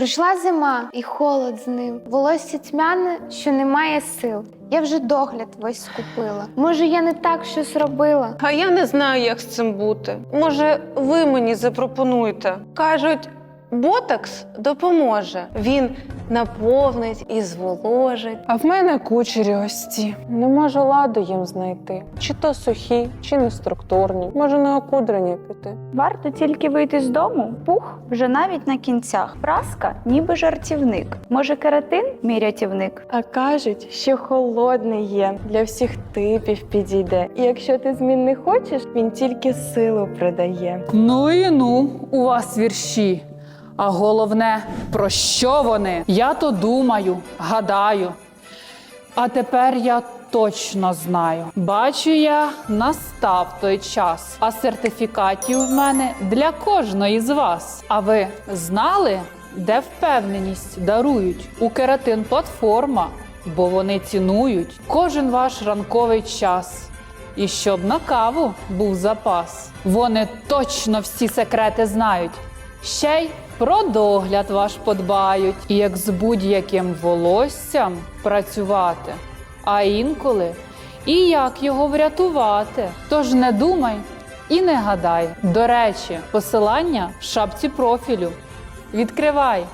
Прийшла зима і холод з ним. Волосся тьмяне, що немає сил. Я вже догляд весь скупила. Може, я не так щось робила. А я не знаю, як з цим бути. Може, ви мені запропонуєте? Кажуть, ботокс допоможе. Він наповнить і зволожить. А в мене кучері ось ці. Не можу ладу їм знайти. Чи то сухі, чи не структурні. Може на окудрення піти. Варто тільки вийти з дому, пух вже навіть на кінцях. Праска ніби жартівник. Може, кератин мій рятівник? А кажуть, що холодний є для всіх типів підійде. І якщо ти змін не хочеш, він тільки силу придає. Ну і ну, у вас вірші. А головне, про що вони? Я то думаю, гадаю. А тепер я точно знаю. Бачу я, настав той час. А сертифікатів в мене для кожної з вас. А ви знали, де впевненість дарують? У кератин платформа, бо вони цінують кожен ваш ранковий час. І щоб на каву був запас. Вони точно всі секрети знають. Ще й про догляд ваш подбають, і як з будь-яким волоссям працювати, а інколи і як його врятувати. Тож не думай і не гадай. До речі, посилання в шапці профілю. Відкривай!